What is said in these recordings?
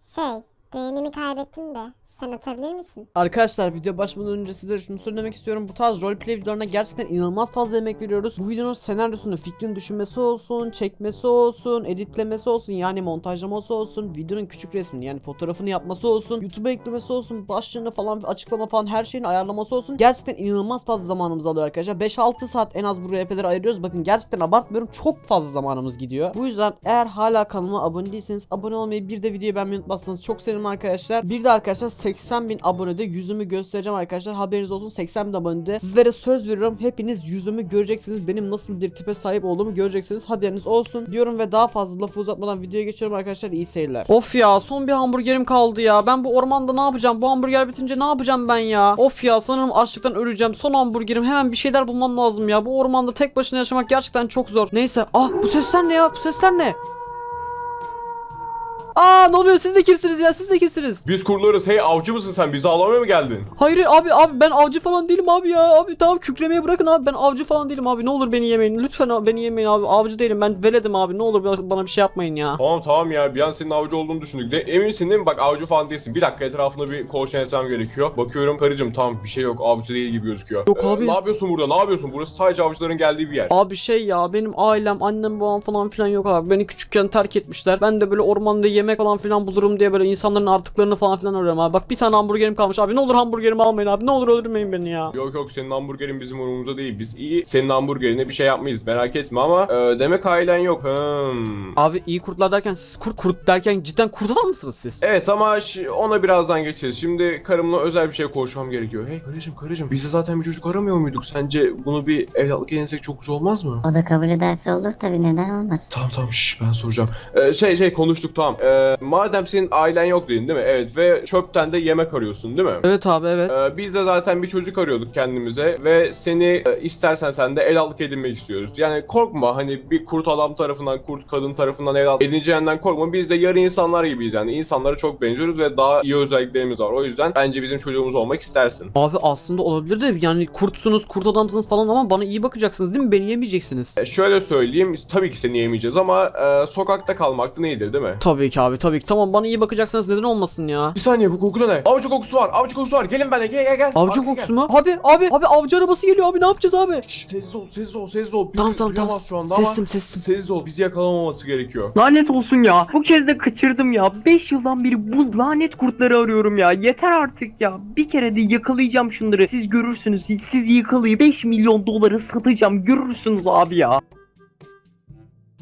Şey, beğenimi kaybettim de sen atabilir misin? Arkadaşlar video başlamadan önce sizlere şunu söylemek istiyorum. Bu tarz roleplay videolarına gerçekten inanılmaz fazla emek veriyoruz. Bu videonun senaryosunu, fikrin düşünmesi olsun, çekmesi olsun, editlemesi olsun yani montajlaması olsun, videonun küçük resmini yani fotoğrafını yapması olsun, YouTube'a eklemesi olsun, başlığını falan açıklama falan her şeyin ayarlaması olsun. Gerçekten inanılmaz fazla zamanımız alıyor arkadaşlar. 5-6 saat en az bu RP'lere ayırıyoruz. Bakın gerçekten abartmıyorum. Çok fazla zamanımız gidiyor. Bu yüzden eğer hala kanalıma abone değilseniz abone olmayı bir de videoyu beğenmeyi unutmazsanız çok sevinirim arkadaşlar. Bir de arkadaşlar 80 bin abonede yüzümü göstereceğim arkadaşlar. Haberiniz olsun 80 bin abonede. Sizlere söz veriyorum. Hepiniz yüzümü göreceksiniz. Benim nasıl bir tipe sahip olduğumu göreceksiniz. Haberiniz olsun diyorum ve daha fazla lafı uzatmadan videoya geçiyorum arkadaşlar. İyi seyirler. Of ya son bir hamburgerim kaldı ya. Ben bu ormanda ne yapacağım? Bu hamburger bitince ne yapacağım ben ya? Of ya sanırım açlıktan öleceğim. Son hamburgerim. Hemen bir şeyler bulmam lazım ya. Bu ormanda tek başına yaşamak gerçekten çok zor. Neyse. Ah bu sesler ne ya? Bu sesler ne? Aa ne oluyor? Siz de kimsiniz ya? Siz de kimsiniz? Biz kurlarız. Hey avcı mısın sen? Bizi avlamaya mı geldin? Hayır abi abi ben avcı falan değilim abi ya. Abi tamam kükremeyi bırakın abi. Ben avcı falan değilim abi. Ne olur beni yemeyin. Lütfen beni yemeyin abi. Avcı değilim. Ben veledim abi. Ne olur bana- bir şey yapmayın ya. Tamam tamam ya. Bir an senin avcı olduğunu düşündük de. Eminsin değil mi? Bak avcı falan değilsin. Bir dakika etrafında bir kolaçan etmem gerekiyor. Bakıyorum karıcığım tamam bir şey yok. Avcı değil gibi gözüküyor. Yok abi. Ne yapıyorsun burada? Ne yapıyorsun? Burası sadece avcıların geldiği bir yer. Abi şey ya benim ailem annem babam falan filan yok abi. Beni küçükken terk etmişler. Ben de böyle ormanda yemek falan filan bulurum diye böyle insanların artıklarını falan filan arıyorum abi. Bak bir tane hamburgerim kalmış abi. Ne olur hamburgerimi almayın abi. Ne olur öldürmeyin beni ya. Yok yok senin hamburgerin bizim umurumuzda değil. Biz iyi senin hamburgerine bir şey yapmayız merak etme ama e, demek ailen yok. Hmm. Abi iyi kurtlar derken siz kurt kurt derken cidden kurt adam mısınız siz? Evet ama şi- ona birazdan geçeceğiz. Şimdi karımla özel bir şey konuşmam gerekiyor. Hey karıcığım karıcığım biz de zaten bir çocuk aramıyor muyduk? Sence bunu bir evlatlık edinirsek çok güzel olmaz mı? O da kabul ederse olur tabii neden olmaz. Tamam tamam şş, ben soracağım. Ee, şey şey konuştuk tamam. Ee, madem senin ailen yok dedin değil mi? Evet ve çöpten de yemek arıyorsun değil mi? Evet abi evet. Ee, biz de zaten bir çocuk arıyorduk kendimize ve seni e, istersen sen de evlatlık edinmek istiyoruz. Yani korkma hani bir kurt adam tarafından, kurt kadın tarafından evlatlık edineceğinden korkma. Biz de yarı insanlar gibiyiz yani. İnsanlara çok benziyoruz ve daha iyi özelliklerimiz var. O yüzden bence bizim çocuğumuz olmak istersin. Abi aslında olabilir de yani kurtsunuz, kurt adamsınız falan ama bana iyi bakacaksınız değil mi? Beni yemeyeceksiniz. E, şöyle söyleyeyim tabii ki seni yemeyeceğiz ama e, sokakta kalmak da iyidir değil mi? Tabii ki abi tabii ki. Tamam bana iyi bakacaksınız neden olmasın ya? Bir saniye bu koku da ne? Avcı kokusu var. Avcı kokusu var. Gelin benimle. Gel gel gel. Avcı Arkaya kokusu mu? Abi abi abi avcı arabası geliyor abi ne yapacağız abi? Şşş, sessiz ol, sessiz ol, sessiz ol. Tamam tamam tamam. şu anda Sessim ama sessim. sessiz ol. Bizi yakalamaması gerekiyor. Lanet olsun ya. Bu kez de kaçırdım ya. 5 yıldan beri bu lanet kurtları arıyorum ya. Yeter artık ya. Bir kere de yakalayacağım şunları. Siz görürsünüz. Siz yakalayıp 5 milyon doları satacağım. Görürsünüz abi ya.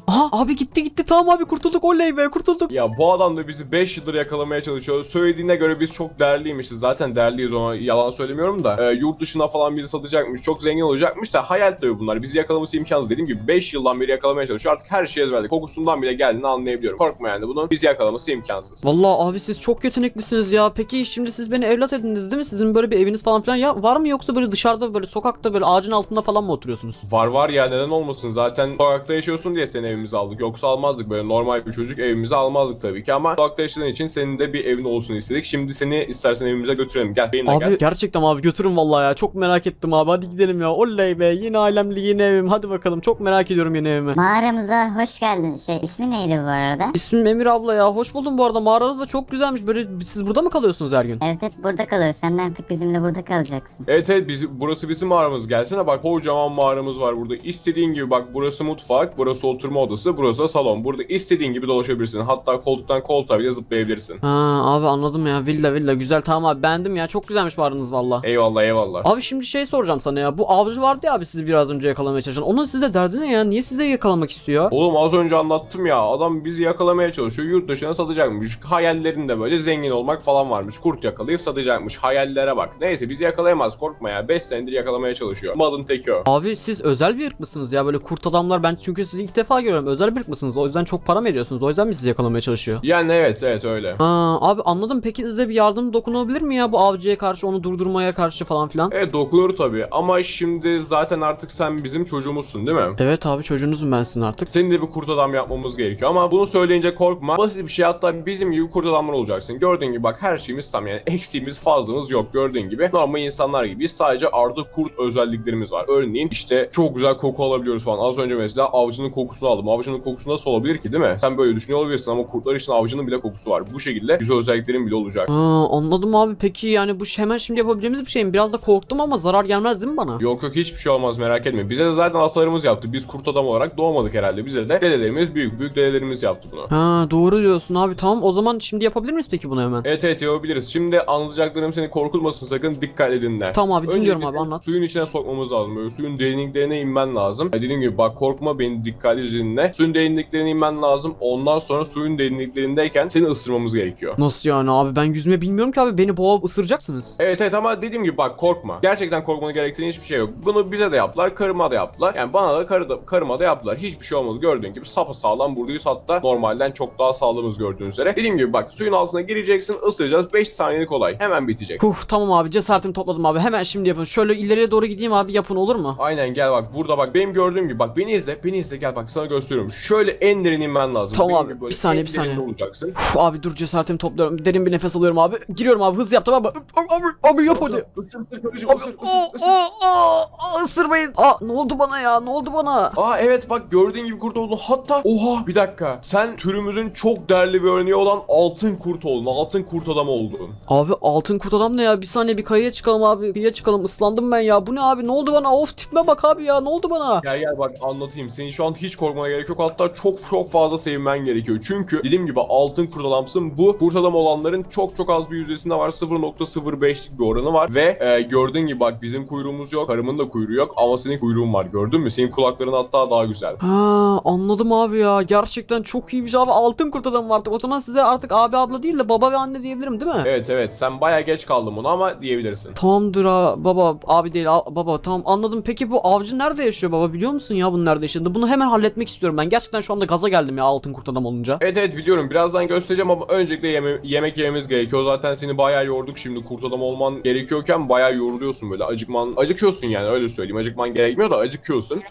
Aha abi gitti gitti tamam abi kurtulduk oley be kurtulduk. Ya bu adam da bizi 5 yıldır yakalamaya çalışıyor. Söylediğine göre biz çok değerliymişiz. Zaten değerliyiz ona yalan söylemiyorum da. Ee, yurt dışına falan bizi satacakmış. Çok zengin olacakmış da hayal tabii bunlar. Bizi yakalaması imkansız. Dediğim gibi 5 yıldan beri yakalamaya çalışıyor. Artık her şeyi ezberledik. Kokusundan bile geldiğini anlayabiliyorum. Korkma yani bunun bizi yakalaması imkansız. Vallahi abi siz çok yeteneklisiniz ya. Peki şimdi siz beni evlat edindiniz değil mi? Sizin böyle bir eviniz falan filan ya var mı yoksa böyle dışarıda böyle sokakta böyle ağacın altında falan mı oturuyorsunuz? Var var ya neden olmasın zaten sokakta yaşıyorsun diye seni evimize aldık yoksa almazdık böyle normal bir çocuk evimize almazdık tabii ki ama sokakta yaşadığın için senin de bir evin olsun istedik şimdi seni istersen evimize götürelim gel benimle Abi gel. gerçekten abi götürün vallahi ya. Çok merak ettim abi. Hadi gidelim ya. Oley be. Yine ailemli yeni evim. Hadi bakalım. Çok merak ediyorum yeni evimi. Mağaramıza hoş geldin. Şey ismi neydi bu arada? İsmim Emir abla ya. Hoş buldum bu arada. Mağaranız da çok güzelmiş. Böyle siz burada mı kalıyorsunuz her gün? Evet evet burada kalıyoruz. Sen de artık bizimle burada kalacaksın. Evet evet bizi, burası bizim mağaramız gelsene bak kocaman mağaramız var burada istediğin gibi bak burası mutfak burası oturma odası burası da salon burada istediğin gibi dolaşabilirsin hatta koltuktan koltuğa bile zıplayabilirsin. Ha abi anladım ya. Villa villa. Güzel tamam abi. Beğendim ya. Çok güzelmiş mağaranız valla. Eyvallah eyvallah. Abi şimdi şey soracağım sana ya. Bu avcı vardı ya abi sizi biraz önce yakalamaya çalışan. Onun size derdi ne ya? Niye size yakalamak istiyor? Oğlum az önce anlattım ya adam bizi yakalamaya çalışıyor yurt dışına satacakmış hayallerinde böyle zengin olmak falan varmış kurt yakalayıp satacakmış hayallere bak neyse bizi yakalayamaz korkma ya 5 senedir yakalamaya çalışıyor malın teki o. Abi siz özel bir ırk mısınız ya? Böyle kurt adamlar ben çünkü sizi ilk defa görüyorum. Özel bir ırk mısınız? O yüzden çok para mı ediyorsunuz? O yüzden mi sizi yakalamaya çalışıyor? Yani evet evet öyle. Ha, abi anladım. Peki size bir yardım dokunabilir mi ya bu avcıya karşı, onu durdurmaya karşı falan filan? Evet dokunur tabii ama şimdi zaten artık sen bizim çocuğumuzsun değil mi? Evet abi çocuğunuzum ben sizin artık. Senin de bir kurt adam yapmamız gerekiyor ama bunu söyleyince korkma. Basit bir şey hatta bizim gibi kurt adamlar olacaksın. Gördüğün gibi bak her şeyimiz tam yani eksiğimiz fazlamız yok gördüğün gibi. Normal insanlar gibiyiz sadece artı kurt özelliklerimiz var. Örneğin işte çok güzel koku alabiliyoruz falan. Az önce mesela avcının kokusunu aldık. Aldım. Avcının kokusu nasıl olabilir ki değil mi? Sen böyle düşünüyor olabilirsin ama kurtlar için avcının bile kokusu var. Bu şekilde güzel özelliklerin bile olacak. Ha, anladım abi peki yani bu hemen şimdi yapabileceğimiz bir şey mi? Biraz da korktum ama zarar gelmez değil mi bana? Yok yok hiçbir şey olmaz merak etme. Bize de zaten atalarımız yaptı. Biz kurt adam olarak doğmadık herhalde. Bize de dedelerimiz büyük büyük dedelerimiz yaptı bunu. Ha doğru diyorsun abi tamam o zaman şimdi yapabilir miyiz peki bunu hemen? Evet evet yapabiliriz. Şimdi anlatacaklarım seni korkutmasın sakın dikkatle dinle. Tamam abi dinliyorum abi anlat. Suyun içine sokmamız lazım. Böyle suyun derinliklerine inmen lazım. Dediğim gibi bak korkma beni dikkatli dinle. Suyun derinliklerine inmen lazım. Ondan sonra suyun derinliklerindeyken seni ısırmamız gerekiyor. Nasıl yani abi ben yüzme bilmiyorum ki abi beni boğup ısıracaksınız. Evet evet ama dediğim gibi bak korkma. Gerçekten korkmanı gerektiren hiçbir şey yok. Bunu bize de yaptılar, karıma da yaptılar. Yani bana da, karı da karıma da yaptılar. Hiçbir şey olmadı gördüğün gibi sapa sağlam buradayız hatta normalden çok daha sağlamız gördüğünüz üzere. Dediğim gibi bak suyun altına gireceksin ısıracağız 5 saniyelik olay. Hemen bitecek. Huh tamam abi cesaretimi topladım abi hemen şimdi yapın. Şöyle ileriye doğru gideyim abi yapın olur mu? Aynen gel bak burada bak benim gördüğüm gibi bak beni izle beni izle gel bak sana gösteriyorum. Şöyle en derin inmen lazım. Tamam Benim abi, böyle bir saniye, en bir saniye. olacaksın. Uf, abi dur cesaretimi topluyorum. Derin bir nefes alıyorum abi. Giriyorum abi hız yaptım abi. Abi, abi yap hadi. Isır, ısır, karıcığım, Abi ısır, ısır, o ısır. o o ısırmayın. Aa ne oldu bana ya ne oldu bana? Aa evet bak gördüğün gibi kurt oldun. Hatta oha bir dakika. Sen türümüzün çok değerli bir örneği olan altın kurt oldun. Altın kurt adam oldun. Abi altın kurt adam ne ya? Bir saniye bir kayaya çıkalım abi. Kıyıya çıkalım. Islandım ben ya. Bu ne abi? Ne oldu bana? Of tipime bak abi ya. Ne oldu bana? Gel gel bak anlatayım. Senin şu an hiç korkmana gerek yok. Hatta çok çok fazla sevinmen gerekiyor. Çünkü dediğim gibi altın kurt adamsın. Bu kurt adam olanların çok çok az bir yüzdesinde var. 0.05'lik bir oranı var. Ve e, gördüğün gibi bak bizim kuyruğumuz yok. Karımın da kuyruğu yok. Ama senin kuyruğun var. Gördün mü? Senin kulakların hatta daha güzel. Ha anladım abi ya. Gerçekten çok iyiymiş abi. Altın kurt adam artık. O zaman size artık abi abla değil de baba ve anne diyebilirim değil mi? Evet evet sen baya geç kaldın bunu ama diyebilirsin. Tamamdır ha baba abi değil a- baba tamam anladım peki bu avcı nerede yaşıyor baba biliyor musun ya bunun nerede yaşadığını bunu hemen halletmek istiyorum ben gerçekten şu anda gaza geldim ya altın kurt adam olunca. Evet evet biliyorum. Birazdan göstereceğim ama öncelikle yeme- yemek yememiz gerekiyor. Zaten seni bayağı yorduk şimdi. Kurt adam olman gerekiyorken bayağı yoruluyorsun böyle. Acıkman acıkıyorsun yani öyle söyleyeyim. Acıkman gerekmiyor da acıkıyorsun.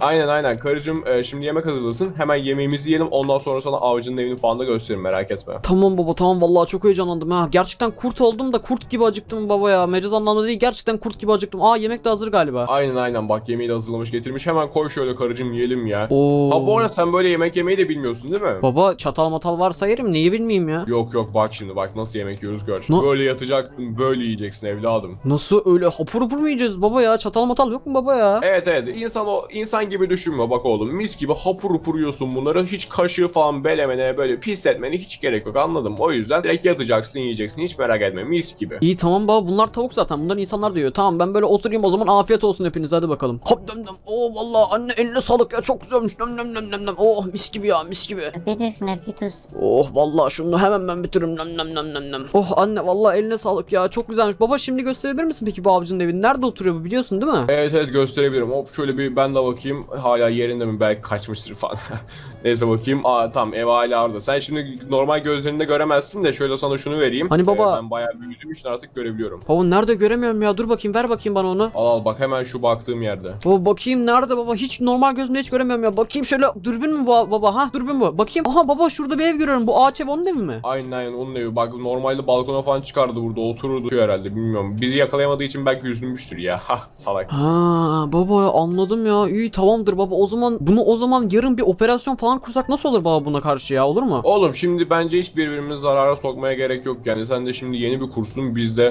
Aynen aynen. Karıcığım e, şimdi yemek hazırlasın. Hemen yemeğimizi yiyelim. Ondan sonra sana avcının evini falan da gösteririm merak etme. Tamam baba tamam. Vallahi çok heyecanlandım ha. Gerçekten kurt oldum da kurt gibi acıktım baba ya. Mecaz anlamda değil gerçekten kurt gibi acıktım. Aa yemek de hazır galiba. Aynen aynen. Bak yemeği de hazırlamış getirmiş. Hemen koy şöyle karıcığım yiyelim ya. Oo. Ha bu arada sen böyle yemek yemeyi de bilmiyorsun değil mi? Baba çatal matal varsa yerim neyi bilmeyeyim ya? Yok yok bak şimdi bak nasıl yemek yiyoruz gör. No- Böyle yatacaksın böyle yiyeceksin evladım. Nasıl öyle hapur hapur mu yiyeceğiz baba ya? Çatal matal yok mu baba ya? Evet evet. İnsan o insan gibi düşünme bak oğlum. Mis gibi hapur hapur yiyorsun bunları. Hiç kaşığı falan belemene böyle pis etmene hiç gerek yok anladım. O yüzden direkt yatacaksın yiyeceksin hiç merak etme mis gibi. İyi tamam baba. Bunlar tavuk zaten. Bunlar insanlar diyor tamam ben böyle oturayım o zaman afiyet olsun hepinize. Hadi bakalım. Hop dem oo vallahi anne eline sağlık ya. Çok güzelmiş nem nem nem nem nem oh mis gibi ya mis gibi afiyet olsun. Oh vallahi şunu hemen ben bitiririm nem nem nem nem nem. Oh anne vallahi eline sağlık ya çok güzelmiş. Baba şimdi gösterebilir misin peki bu avcının evini? Nerede oturuyor bu biliyorsun değil mi? Evet evet gösterebilirim hop şöyle bir ben de bakayım hala yerinde mi belki kaçmıştır falan. Neyse bakayım aa tamam ev hala orada. Sen şimdi normal gözlerinde göremezsin de şöyle sana şunu vereyim. Hani baba- Ee, ben bayağı büyüdüğüm için artık görebiliyorum. Baba nerede göremiyorum ya dur bakayım ver bakayım bana onu. Al al bak hemen şu baktığım yerde. Baba bakayım nerede baba hiç normal gözümle hiç göremiyorum ya. Bakayım şöyle dürbün mü bu baba ha dürbün bu. Bakayım aha baba şurada bir ev görüyorum bu ağaç ev onun evi mi? Aynen aynen onun evi. Bak normalde balkona falan çıkardı burada otururdu herhalde bilmiyorum. Bizi yakalayamadığı için belki üzülmüştür ya. Ha salak. Ha baba anladım ya iyi tamamdır baba o zaman bunu o zaman yarın bir operasyon falan kursak nasıl olur baba buna karşı ya olur mu? Oğlum şimdi bence hiç birbirimizi zarara sokmaya gerek yok yani. Sen de şimdi yeni bir kursun biz de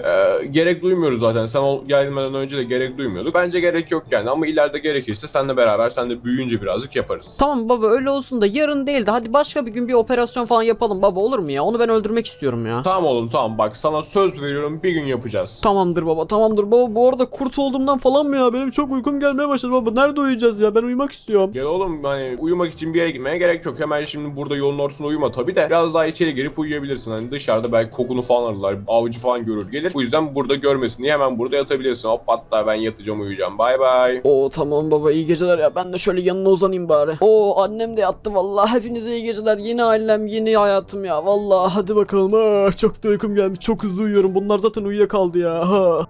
e, gerek duymuyoruz zaten. Sen ol, gelmeden önce de gerek duymuyorduk. Bence gerek yok yani ama ileride gerekirse seninle beraber sen de büyüyünce birazcık yaparız. Tamam baba öyle olsun da yarın değil de hadi başka bir gün bir operasyon falan yapalım baba olur mu ya? Onu ben öldürmek istiyorum ya. Tamam oğlum tamam bak sana söz veriyorum bir gün yapacağız. Tamamdır baba tamamdır baba bu arada kurt olduğumdan falan mı ya benim çok uykum gelmeye başladı baba nerede uyuyacağız ya ben uyumak istiyorum. Gel oğlum hani uyumak için bir yere gitmeye gerek yok. Hemen şimdi burada yolun ortasında uyuma tabii de biraz daha içeri girip uyuyabilirsin. Hani dışarıda belki kokunu falan alırlar. Avcı falan görür gelir. Bu yüzden burada görmesin diye hemen burada yatabilirsin. Hop hatta ben yatacağım uyuyacağım. Bay bay. Oo tamam baba iyi geceler ya ben de şöyle yanına uzanayım bari. Oo annem de yattı vallahi hepinize iyi geceler yeni ailem yeni hayatım ya vallahi hadi bakalım ah, çok da uykum gelmiş çok hızlı uyuyorum bunlar zaten uyuyakaldı ya ha.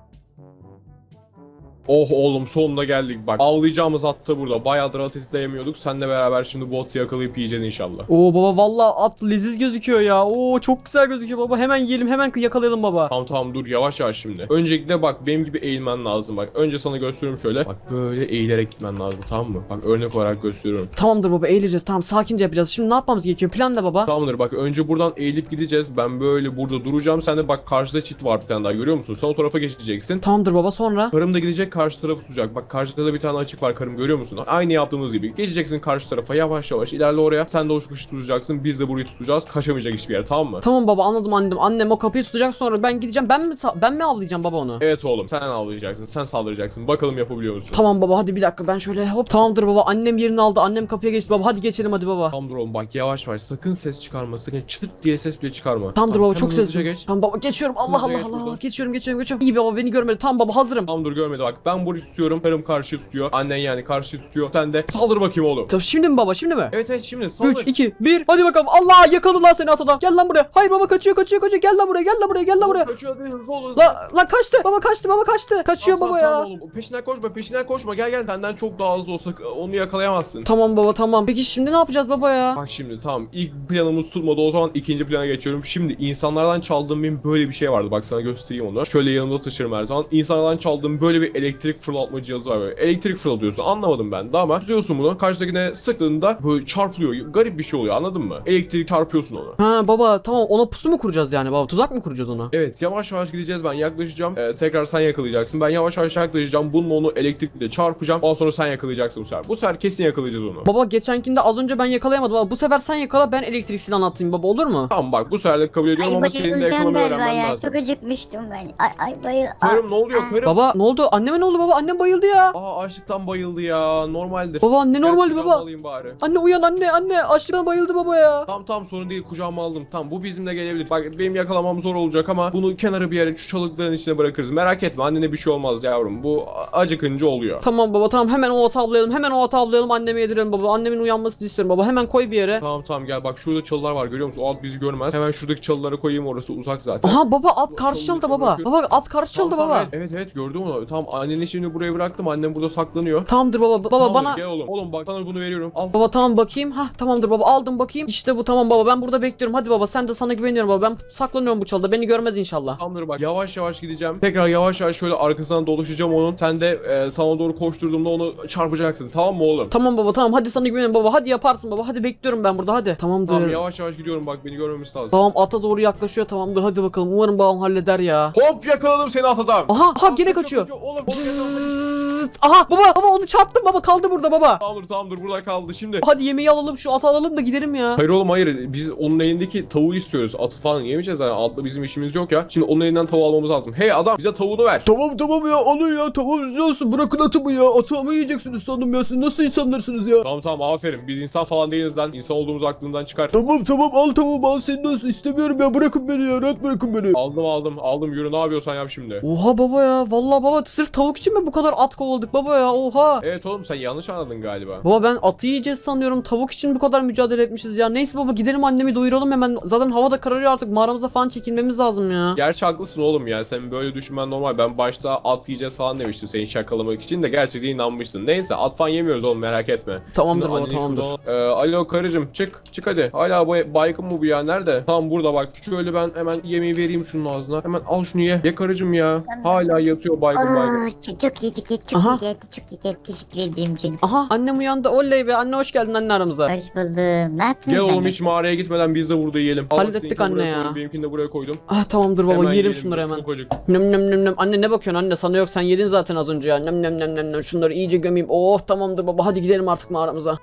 Oh oğlum sonunda geldik bak. Avlayacağımız attı burada. Bayağıdır at etleyemiyorduk. Seninle beraber şimdi bu atı yakalayıp yiyeceğiz inşallah. Oo baba vallahi at leziz gözüküyor ya. Oo çok güzel gözüküyor baba. Hemen yiyelim hemen yakalayalım baba. Tamam tamam dur yavaş yavaş şimdi. Öncelikle bak benim gibi eğilmen lazım bak. Önce sana gösteriyorum şöyle. Bak böyle eğilerek gitmen lazım tamam mı? Bak örnek olarak gösteriyorum. Tamamdır baba eğileceğiz tamam sakince yapacağız. Şimdi ne yapmamız gerekiyor? Plan ne baba? Tamamdır bak önce buradan eğilip gideceğiz. Ben böyle burada duracağım. Sen de bak karşıda çit var bir tane daha görüyor musun? Sen o tarafa geçeceksin. Tamamdır baba sonra. Karım da gidecek karşı tarafı tutacak. Bak karşıda da bir tane açık var karım görüyor musun? Aynı yaptığımız gibi. Geçeceksin karşı tarafa yavaş yavaş ilerle oraya. Sen de o kuşu tutacaksın. Biz de burayı tutacağız. Kaçamayacak hiçbir yere tamam mı? Tamam baba anladım anladım. Annem o kapıyı tutacak sonra ben gideceğim. Ben mi ben mi avlayacağım baba onu? Evet oğlum sen avlayacaksın. Sen saldıracaksın. Bakalım yapabiliyor musun? Tamam baba hadi bir dakika ben şöyle hop tamamdır baba annem yerini aldı annem kapıya geçti baba hadi geçelim hadi baba. Tamamdır oğlum bak yavaş yavaş sakın ses çıkarma sakın çıt diye ses bile çıkarma. Tamamdır baba çok sesli. geç. Tamam baba geçiyorum Allah Hızlıca Allah geç Allah buradan. geçiyorum geçiyorum geçiyorum. İyi baba beni görmedi tamam baba hazırım. Tamam dur görmedi bak ben burayı tutuyorum karım karşı tutuyor annen yani karşı tutuyor sen de saldır bakayım oğlum. Tamam şimdi mi baba şimdi mi? Evet evet şimdi saldır. 3 2 1 hadi bakalım Allah yakaladı lan seni atada. Gel lan buraya. Hayır baba kaçıyor kaçıyor kaçıyor. Gel lan buraya gel lan buraya gel lan buraya. Kaçıyor hadi hızlı ol hızlı. La la kaçtı. Baba kaçtı baba kaçtı. Kaçıyor Tamam, baba tamam, ya. tamam oğlum. Peşinden koşma peşinden koşma gel gel senden çok daha hızlı olsa onu yakalayamazsın. Tamam baba tamam. Peki şimdi ne yapacağız baba ya? Bak şimdi tamam ilk planımız tutmadı o zaman ikinci plana geçiyorum. Şimdi insanlardan çaldığım benim böyle bir şey vardı bak sana göstereyim onu. Şöyle yanımda taşırım her zaman. İnsanlardan çaldığım böyle bir elektrik fırlatma cihazı var böyle. Elektrik fırlatıyorsun anlamadım ben de ama tutuyorsun bunu karşıdakine sıktığında böyle çarpılıyor. Garip bir şey oluyor anladın mı? Elektrik çarpıyorsun onu. Ha baba tamam ona pusu mu kuracağız yani baba? Tuzak mı kuracağız ona? Evet yavaş yavaş gideceğiz ben yaklaşacağım. Ee, tekrar sen yakalayacaksın. Ben yavaş yavaş yaklaşacağım. Bununla onu elektrikle çarpacağım. Ondan sonra sen yakalayacaksın bu sefer. Bu sefer kesin yakalayacağız onu. Baba geçenkinde az önce ben yakalayamadım ama bu sefer sen yakala ben elektrik silahını atayım baba olur mu? Tamam bak bu sefer de kabul ediyorum Ay ama senin de yakalamayı öğrenmen ya. lazım. Çok acıkmıştım ben. Ay ay bayıl. Karım ne oluyor karım? Baba ne oldu? Anneme ne oldu baba? Annem bayıldı ya. Aa açlıktan bayıldı ya. Normaldir. Baba anne normaldi baba. alayım bari. Anne uyan anne anne açlıktan bayıldı baba ya. Tamam tamam sorun değil kucağıma aldım. Tamam bu bizimle gelebilir. Bak benim yakalamam zor olacak ama bunu kenara bir yere şu çalıkların içine bırakırız. Merak etme annene bir şey olmaz yavrum. Bu acıkınca oluyor. Tamam baba tamam hemen o ata avlayalım hemen o ata avlayalım anneme yedirelim baba annemin uyanmasını istiyorum baba hemen koy bir yere. Tamam tamam gel bak şurada çalılar var görüyor musun? O alt bizi görmez. Hemen şuradaki çalılara koyayım orası uzak zaten. Aha baba at karşı Çalı- çaldı baba. Baba at karşı çaldı Tamam, baba. evet, evet evet gördüm onu. Tamam anneni şimdi buraya bıraktım. Annem burada saklanıyor. Tamamdır baba. Baba Tamamdır, bana Gel oğlum. Oğlum bak sana bunu veriyorum. Al. Baba tamam bakayım. Ha tamamdır baba aldım bakayım. İşte bu tamam baba ben burada bekliyorum. Hadi baba sen de sana güveniyorum baba. Ben saklanıyorum bu çalıda. Beni görmez inşallah. Tamamdır bak yavaş yavaş gideceğim. Tekrar yavaş yavaş şöyle arkasından dolaşacağım onun. Sen de e, sana doğru koşturduğumda onu çarpacaksın. Tamam mı oğlum? Tamam baba tamam hadi sana güveniyorum baba. Hadi yaparsın baba. Hadi bekliyorum ben burada hadi. Tamamdır. Tamam yavaş yavaş gidiyorum bak beni görmemesi lazım. Babam ata doğru yaklaşıyor tamamdır. Hadi bakalım. Umarım babam halleder ya. Hop yakaladım seni at adam. Aha aha gene kaçıyor. Oğlum onu yakaladım. Zıt. Aha baba baba onu çarptım baba kaldı burada baba. Tamamdır tamamdır burada kaldı şimdi. Hadi yemeği alalım şu atı alalım da gidelim ya. Hayır oğlum hayır biz onun elindeki tavuğu istiyoruz. Atı falan yemeyeceğiz yani atla bizim işimiz yok ya. Şimdi onun elinden tavuğu almamız lazım. Hey adam bize tavuğunu ver. Tamam tamam ya alın ya tamam siz olsun bırakın atımı ya atımı yiyeceksiniz sandım ya siz nasıl insanlarsınız ya Tamam tamam aferin biz insan falan değiliz lan. İnsan olduğumuz aklından çıkar. Tamam tamam al tamam al senin olsun istemiyorum ya bırakın beni ya rahat bırakın beni Aldım aldım aldım yürü ne yapıyorsan yap şimdi. Oha baba ya vallahi baba sırf tavuk için mi bu kadar at kovaladık baba ya oha Evet oğlum sen yanlış anladın galiba. Baba ben atı yiyeceğiz sanıyorum tavuk için bu kadar mücadele etmişiz ya neyse baba gidelim annemi doyuralım hemen zaten hava da kararıyor artık mağaramıza falan çekilmemiz lazım ya Gerçi haklısın oğlum ya sen böyle düşünmen normal. Ben başta at yiyeceğiz falan demiştim seni şakalamak için de gerçekten inanmışsın. Neyse at falan yemiyoruz oğlum merak etme. Tamamdır Şimdi baba tamamdır şuradan- Ee, alo karıcığım çık çık hadi. Hala bu baygın mı bu ya nerede? Tam burada bak şöyle ben hemen yemeği vereyim şunun ağzına. Hemen al şunu ye. Ye karıcığım ya. Hala yatıyor baygın baygın. Aa, çok, çok iyi çok iyi çok Aha. çok iyi geldi. Teşekkür ederim canım. Aha annem uyandı oley be anne hoş geldin anne aramıza Hoş buldum. Ne yaptın Gel oğlum hiç mağaraya gitmeden biz de burada yiyelim. Al bak, Hallettik seninkini anne buraya ya. koydum, Benimkini de buraya koydum. Ah tamamdır baba Hemen yiyelim şunları hemen Çok acık. Nem nem nem nem. Anne ne bakıyorsun anne sana yok sen yedin zaten az önce ya. Nem nem nem nem nem. Şunları iyice gömeyim. Oh tamamdır baba hadi gidelim artık mağaramıza.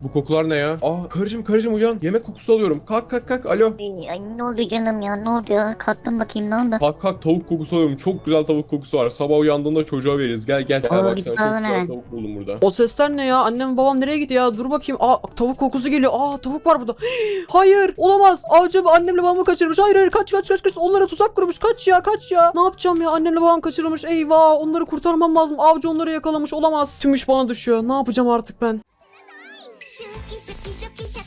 Bu kokular ne ya? Aa karıcığım karıcığım uyan. Yemek kokusu alıyorum. Kalk kalk kalk. Alo. Ay, ay, ne oldu canım ya ne oldu ya? Kalktım bakayım ne oldu? Kalk kalk tavuk kokusu alıyorum. Çok güzel tavuk kokusu var. Sabah uyandığında çocuğa veririz. Gel gel. Gel bak git sana çok alalım güzel hemen. tavuk buldum burada. O sesler ne ya? Annem babam nereye gitti ya? Dur bakayım. Aa tavuk kokusu geliyor. Aa tavuk var burada. Hayır olamaz. Avcı annemle babamı kaçırmış. Hayır hayır kaç kaç kaç kaç. Onlara tuzak kurmuş. Kaç ya kaç ya. Ne yapacağım ya? Annemle babam kaçırılmış. Eyvah onları kurtarmam lazım. Avcı onları yakalamış. Olamaz. Tüm iş bana düşüyor. Ne yapacağım artık ben? シュキシュキシュキシャキシャキ